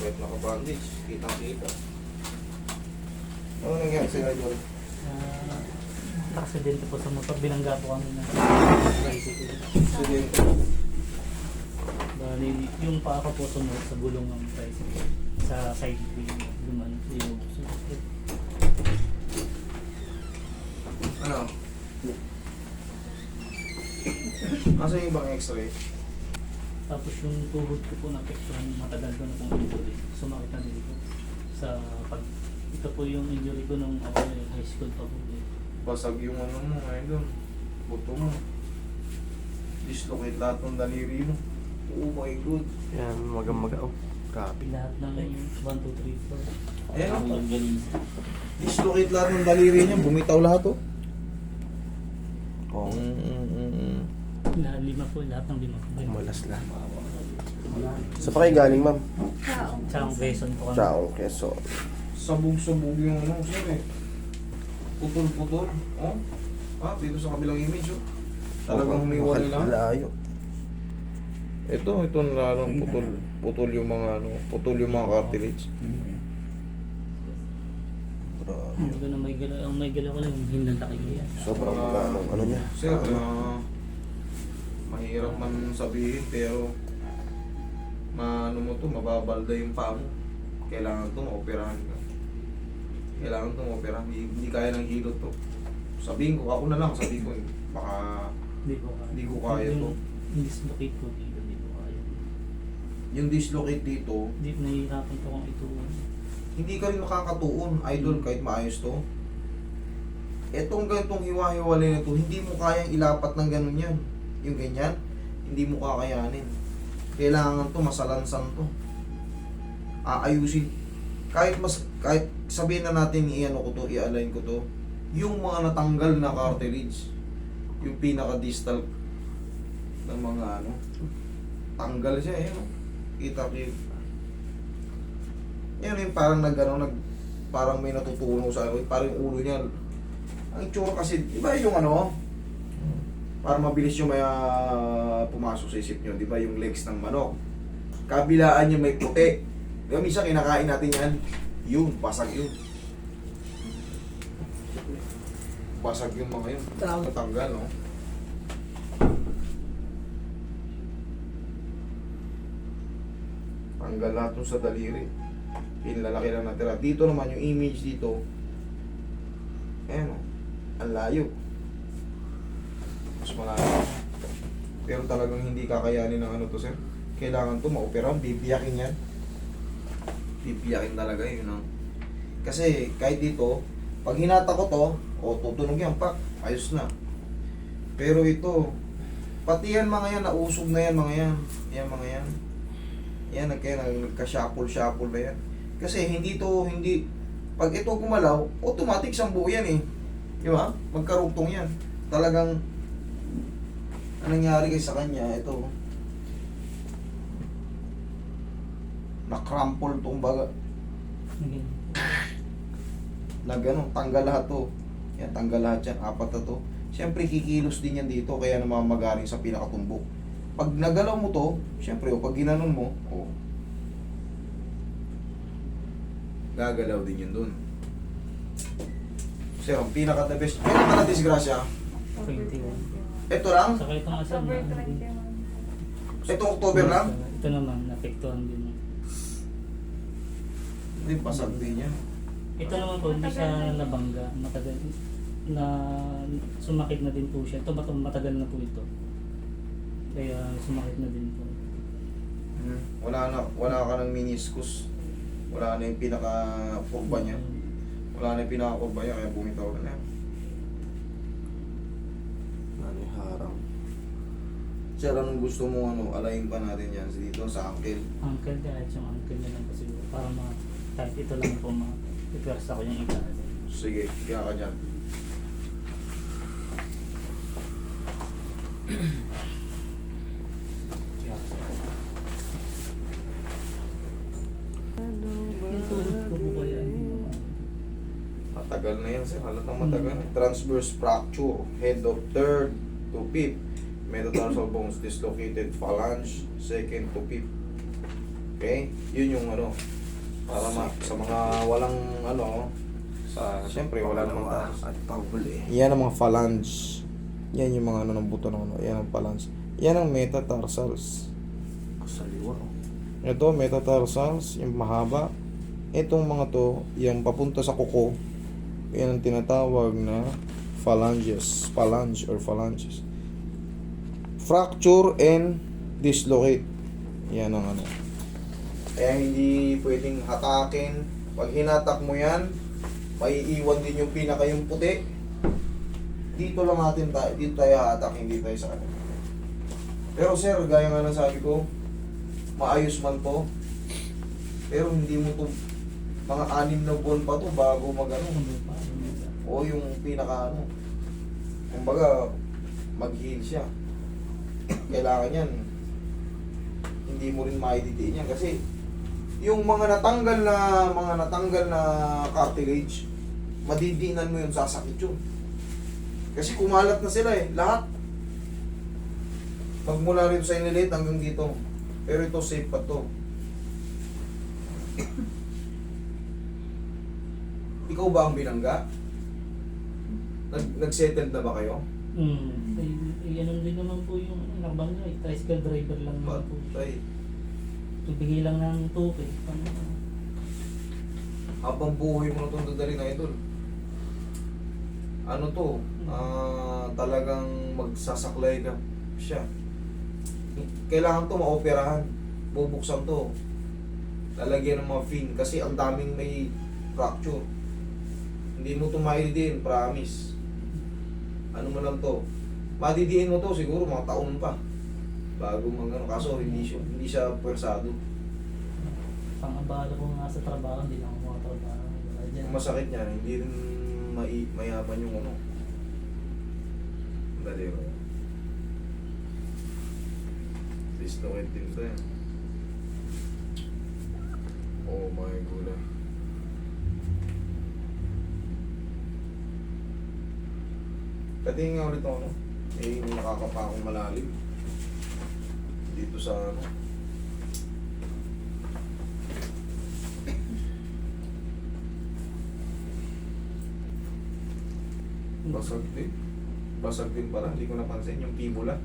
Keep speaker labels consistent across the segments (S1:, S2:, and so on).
S1: kahit naka-bandage. Kitang-kita. Ano nangyari sa idol?
S2: Ah, aksidente po sa motor, binangga po kami na.
S1: Sige.
S2: Bali, yung paa ko po sumunod sa gulong ng tricycle. Sa side wheel, luman, yung
S1: Ano? Asa yung ibang x-ray?
S2: Tapos yung tuhod ko po na-apektuhan, matagal ko na pong injury. Sumakit na din po. Sa pag, ito po yung injury ko nung ako ay high school pa po.
S1: Basag yung ano mo, idol. Buto mo. Dislocate lahat ng daliri mo. Oh my God.
S3: Yan, maga-maga. Oh, grabe.
S2: Lahat ng 1, 2, 3, 4.
S1: Eh, ano?
S2: Ang galing.
S1: Dislocate lahat ng daliri niya. Bumitaw lahat oh.
S3: Oh,
S1: Mm, mm, mm, mm.
S2: Lahat lima po, lahat ng lima po.
S3: malas na. Sa pa kayo galing, ma'am?
S2: Sa ang beson po kami.
S3: Ciao, Quezon.
S1: Sabog-sabog yung ano, sir eh. Putol-putol. Oh. Ah, dito sa kabilang image oh. Talagang humiwalay lang.
S3: Layo.
S1: Ito, ito na lang putol. Putol yung mga ano, putol yung mga cartilage.
S3: Grabe.
S2: Hindi na may galaw, ang may galaw ko lang yung hindang takay ko yan.
S3: Sobrang ano, ano niya.
S1: Sir, ah, mahirap man sabihin pero maano mo to, mababalda yung paa mo. Kailangan to maoperahan ka. Kailangan to maoperahan. Hindi, hindi kaya ng hilot to. Sabihin ko, ako na lang, sabihin ko, baka
S2: Hindi ko kaya.
S1: Hindi ko kaya to.
S2: Yung dislocate ko dito, hindi ko kaya.
S1: yung dislocate dito,
S2: Hindi, nahihirapan ko kung ito.
S1: hindi ka rin makakatuon, idol, kahit maayos to. Etong ganitong hiwa-hiwalay na to, hindi mo kayang ilapat ng ganun yan. Yung ganyan, hindi mo kakayanin. Kailangan to, masalansan to. Aayusin. Kahit mas, kahit sabihin na natin i-ano ko to, i-align ko to, yung mga natanggal na cartilage, yung pinaka-distal ng mga ano, tanggal siya, eh, no? kita kita. Yan yung parang nag, ano, nag, parang may natutunaw sa ano, parang yung ulo niya. Ang itsura kasi, di ba yung ano, para mabilis yung may ah, pumasok sa isip nyo, di ba yung legs ng manok. Kabilaan niya may puti. Di ba minsan kinakain natin yan, yun, basag yun. Basag yung mga yun. Natanggal, no? Tanggal lahat yung sa daliri. Pinlalaki lang natira. Dito naman yung image dito. Ayan o. Ang layo. Malayo. Pero talagang hindi kakayanin ng ano to sir. Kailangan to maoperahan. Bibiyakin yan. Bibiyakin talaga yun. Ang... Kasi kahit dito, pag hinata ko to, o tutunog yan, pak, ayos na. Pero ito, pati yan mga yan, nausog na yan mga yan. Yan mga yan. Yan, nagkaya nagka-shuffle-shuffle na yan. Kasi hindi to, hindi, pag ito gumalaw, automatic sambu yan eh. Di ba? Magkarugtong yan. Talagang, anong nangyari kay sa kanya, ito, na-crumple tong baga.
S2: Ganyan.
S1: Na gano'n, tanggal lahat to. Yan, tanggal lahat yan, apat na to. Siyempre, kikilos din yan dito, kaya namamagaling sa pinakatumbok. Pag nagalaw mo to, siyempre, o pag ginanon mo, o, gagalaw din yun dun. Sir, ang pinaka the best, kailan ka na disgrasya?
S2: 21.
S1: Ito lang?
S2: Saka ito nga sa
S4: October 21.
S1: Itong October lang?
S2: Ito naman, napektuhan din.
S1: Hindi, pasag din yan.
S2: Ito naman po, hindi siya nabangga. Matagal na sumakit na din po siya. Ito mat- matagal na po ito. Kaya sumakit na din po.
S1: Hmm. Wala na, wala ka ng meniscus. Wala na yung pinaka-kurba niya. Wala na yung pinaka-kurba niya, kaya bumitaw na yan.
S3: Ano yung harang?
S1: Sir, anong gusto mo ano, alayin pa natin yan dito sa ankle.
S2: Uncle, kahit yung uncle na lang siguro. Para ma, kahit ito lang po ma, ipwersa ko yung iba.
S1: Sige, kaya ka dyan. Matagal na yan sir, halatang matagal. Transverse fracture, head of third to fifth. Metatarsal bones dislocated phalange, second to fifth. Okay? Yun yung ano, para ma sa mga walang ano, sa siyempre wala namang.
S3: At pahuli.
S1: Yan ang mga phalange. Yan yung mga ano ng buto ng ano. Yan ang phalange. Yan ang metatarsals.
S3: Sa liwa. oh.
S1: Ito, metatarsals, yung mahaba. Itong mga to, yung papunta sa kuko, yan ang tinatawag na phalanges. Phalange or phalanges. Fracture and dislocate. Yan ang ano. Kaya hindi pwedeng hatakin. Pag hinatak mo yan, may iwan din yung pinaka yung puti. Dito lang natin tayo, dito tayo hatak, hindi tayo sa ano. Pero sir, gaya nga ng sabi ko, maayos man to. Pero hindi mo to mga anim na buwan pa to bago mag ano. O yung pinaka ano. Kumbaga, mag-heal siya. Kailangan yan. Hindi mo rin maididiin yan kasi yung mga natanggal na mga natanggal na cartilage, madidinan mo yun sasakit yun. Kasi kumalat na sila eh, lahat. Magmula rin sa inilit hanggang dito. Pero ito safe pa to. Ikaw ba ang binangga? Nag nag-settle na ba kayo?
S2: Hmm. Ay, ay, ganun din naman po yung ano, nakabang niya. eh, Tricycle driver lang naman po.
S1: Patay.
S2: Ibigay lang ng 2K. Ano,
S1: Habang buhay mo na itong dadalhin na idol. Ano to? Ah, talagang magsasaklay ka siya. Kailangan to maoperahan. Bubuksan to. Lalagyan ng mga fin kasi ang daming may fracture. Hindi mo to maidiin, promise. Ano mo lang to? Madidiin mo to siguro mga taon pa. Bago mag ano, kaso hindi siya, hindi siya pwersado.
S2: pang-abala ko nga sa trabaho, hindi lang ako makatrabaho. Wala dyan.
S1: Ang masakit niya, hindi rin mai mayaman yung ano. Dali ro. Dislocate din to yan. Oh my god. Pati nga ulit ako? Eh, nakakapa akong malalim. Dito sa ano. Basag din. Basag din pala. Hindi ko napansin yung fibula.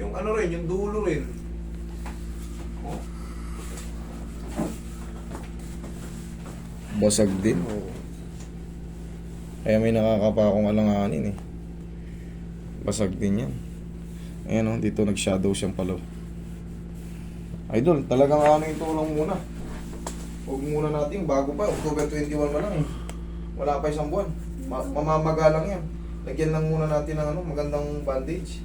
S1: Yung ano rin, yung dulo rin. Oh. Basag din. Kaya may nakakapa akong alanganin eh. Basag din yan. Ayan o, dito nag-shadow siyang palaw. Idol, talagang ano yung tulong muna. Huwag muna natin, bago pa, October 21 pa lang eh. Wala pa isang buwan. Ma- mamamaga lang yan. Lagyan lang muna natin ng ano, magandang bandage.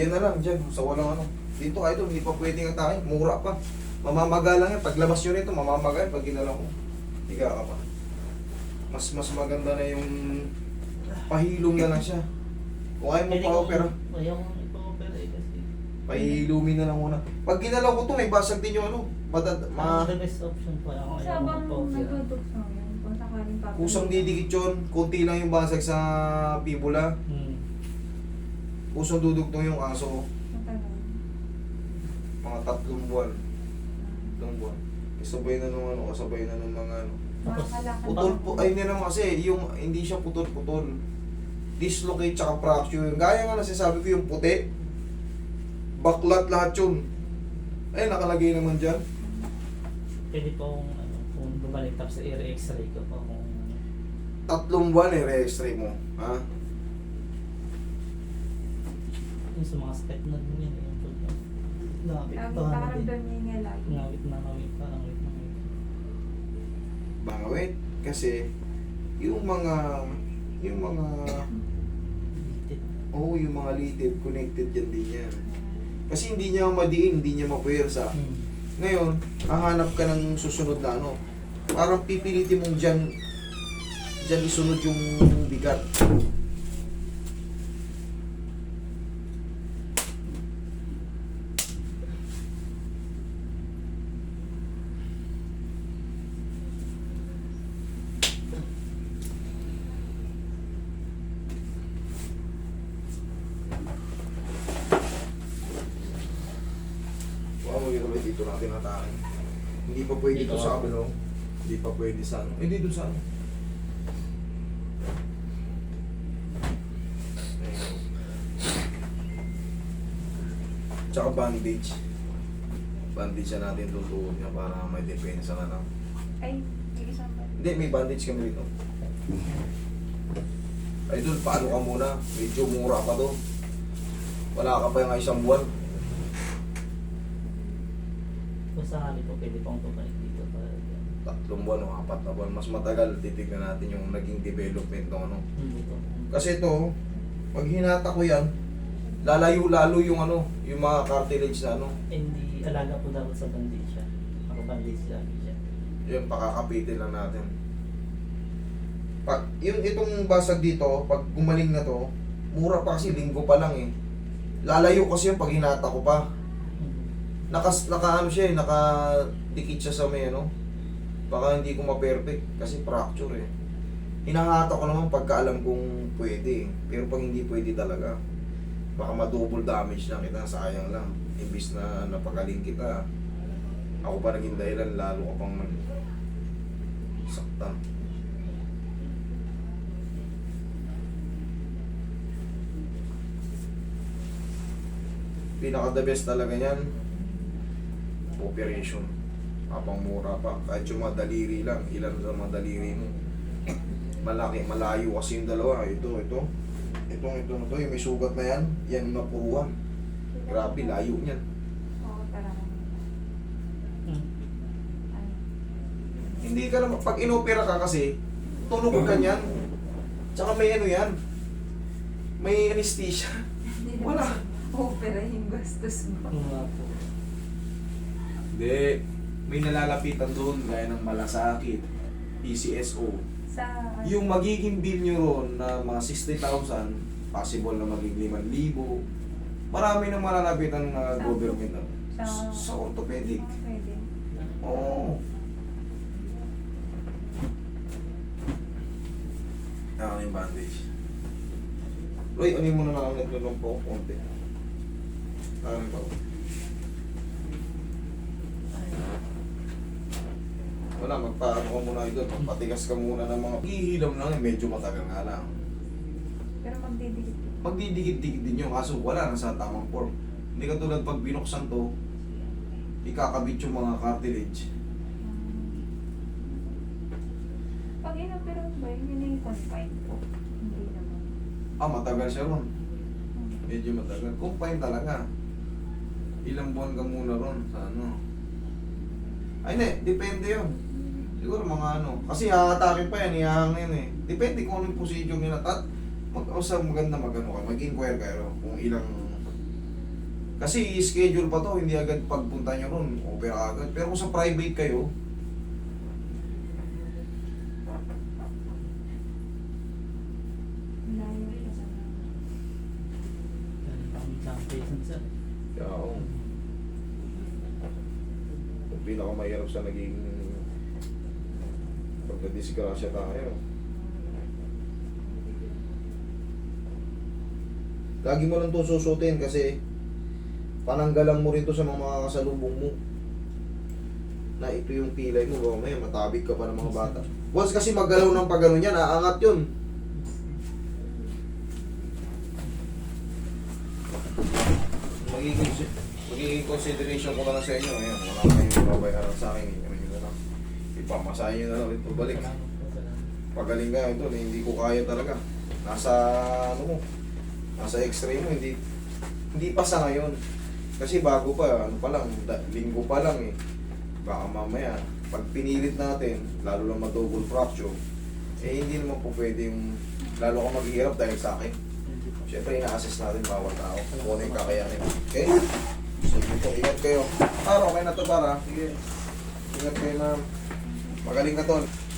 S1: Yan na lang dyan, sa walang ano. Dito idol, hindi pa pwedeng atakin. Mura pa. Mamamaga lang yan. Paglabas nyo nito, mamamaga yan. Pag ginalaw mo, higa ka pa. Mas mas maganda na yung pahilom na lang siya. Kung ayaw mo
S2: Pwede
S1: pa
S2: ko-
S1: opera,
S2: Ayaw ko ipa-opera eh kasi.
S1: pahilumin na lang muna. Pag ginalaw ko to, may basag din yung ano. Madad, ma
S2: the best option po. Ayaw ko
S4: Sa
S2: ayaw ko
S4: bang
S2: ipa-opera.
S4: nagdudukso yun, kung sakaling papalitan.
S1: kusang didikit yun. Kunti lang yung basag sa fibula.
S2: Hmm.
S1: Kusang dudugtong yung aso.
S4: Matagal.
S1: Mga tatlong buwan. Tatlong buwan. Kasabay na nung ano, kasabay na nung mga ano. Putol po, ay hindi naman kasi, yung hindi siya putol-putol. Dislocate tsaka fracture. Gaya nga nasasabi ko yung puti. Baklat lahat yun. Ay, nakalagay naman dyan.
S2: Pwede po kung, ano, kung bumalik tapos sa ear x-ray ko po kung
S1: Tatlong buwan eh, re-x-ray mo. Ha?
S2: yung sa mga step na din yan. Yung
S4: Ang
S2: pa. din.
S4: pakaramdam niya nga lagi.
S2: Ngawit na ngawit pa. Ngawit na ngawit.
S1: Bangawit. Kasi, yung mga, yung mga, oh, yung mga litid, connected yan din yan. Kasi hindi niya madiin, hindi niya mapuwersa.
S2: Hmm.
S1: Ngayon, hahanap ka ng susunod na ano. Parang pipilitin mong dyan, dyan isunod yung bigat. Natin atake. Hindi pa pwede
S2: Dito.
S1: ito sa kabilo. Hindi pa pwede sa ano. Hindi doon sa ano. Tsaka bandage. Bandage na natin tutuon niya para may depensa na lang.
S4: Ay, yung isang ba?
S1: Hindi, may bandage kami dito. Ay doon, paano ka muna? Medyo mura pa doon. Wala ka pa yung isang buwan.
S2: Sakali po, pwede pang tumalik dito para
S1: Tatlong buwan o apat na buwan. Mas matagal, titignan natin yung naging development ng ano.
S2: po.
S1: Kasi ito, pag hinata ko yan, lalayo lalo yung ano, yung mga cartilage na ano.
S2: Hindi, alaga po dapat sa bandage siya. Nakabandage lagi siya.
S1: Yun, pakakapitin lang natin. Pag, yung itong basag dito, pag gumaling na to, mura pa kasi linggo pa lang eh. Lalayo kasi yung pag hinata ko pa. Nakas, naka ano siya eh, naka dikit siya sa may ano. Baka hindi ko ma-perfect kasi fracture eh. Hinahata ko naman pagka alam kong pwede eh. Pero pag hindi pwede talaga, baka ma-double damage na kita, sayang lang. Imbis na napagaling kita, ako pa naging dahilan, lalo ka pang mag saktan. Pinaka the best talaga niyan, operation. Habang mura pa. Kahit yung mga daliri lang, ilan sa mga daliri mo. Malaki, malayo kasi yung dalawa. Ito, ito. Itong ito na to, yung may sugat na yan, yan yung napuruan. Grabe, layo niyan.
S4: Ay,
S1: Hindi ka naman, pag inopera ka kasi, tunog ka niyan. Tsaka may ano yan, may anesthesia. Wala.
S4: Opera yung gastos mo.
S2: Po.
S1: Hindi, may nalalapitan doon gaya ng malasakit, PCSO.
S4: Sa...
S1: Yung magiging bill nyo ron na mga 60,000, possible na maging 5,000. Marami nang malalapitan na
S4: Sa-
S1: government na.
S4: sa-
S1: Sa orthopedic. Oo. Ah, yung bandage. Roy, ano mo na lang naglulong po, konti. Ah, ba? Wala, magpaano ka muna ito, magpatigas ka muna ng mga hihilam lang, eh, medyo matagal nga lang.
S4: Pero magdidikit.
S1: Magdidikit-dikit din yun, kaso wala na sa tamang form. Hindi ka tulad pag binuksan to, ikakabit yung mga cartilage.
S4: Pag inopera ba, yun yung confine po. Hindi naman.
S1: Ah, matagal siya ron.
S4: Hmm.
S1: Medyo matagal. Confine talaga. Ilang buwan ka muna ron sa ano. Ay, hindi. Depende yun. Siguro mga ano. Kasi hahatake pa yan. Ihahangin eh. Depende kung anong procedure nila. At mag sa maganda magano ka. Mag-inquire kayo kung ilang... Kasi schedule pa to. Hindi agad pagpunta nyo ron. Opera agad. Pero kung sa private kayo, oo. Yung pinakamahirap sa naging pagka-disgrasya tayo. Lagi mo lang ito susutin kasi pananggalang mo rin to sa mga makakasalubong mo. Na ito yung pilay mo, baka may matabig ka pa ng mga bata. Once kasi maggalaw ng pagano niya, aangat yun. Magiging, magiging consideration ko lang sa inyo. Ayan, wala kayong babayaran sa akin. Inyo nyo na lang. Ipamasahin nyo na lang ito balik. Pagaling ka ito, hindi ko kaya talaga. Nasa, ano mo, nasa x-ray mo, hindi, hindi pa sa ngayon. Kasi bago pa, ano pa lang, linggo pa lang eh. Baka mamaya, pag pinilit natin, lalo lang ma-double fracture, eh hindi naman po pwede yung, lalo ka maghihirap dahil sa akin. Siyempre, ina-assess natin bawat tao kung ano yung kakayanin. Okay? Sige po, ingat kayo. Para, okay na to para. Sige. Ingat kayo na. Magaling ka tol.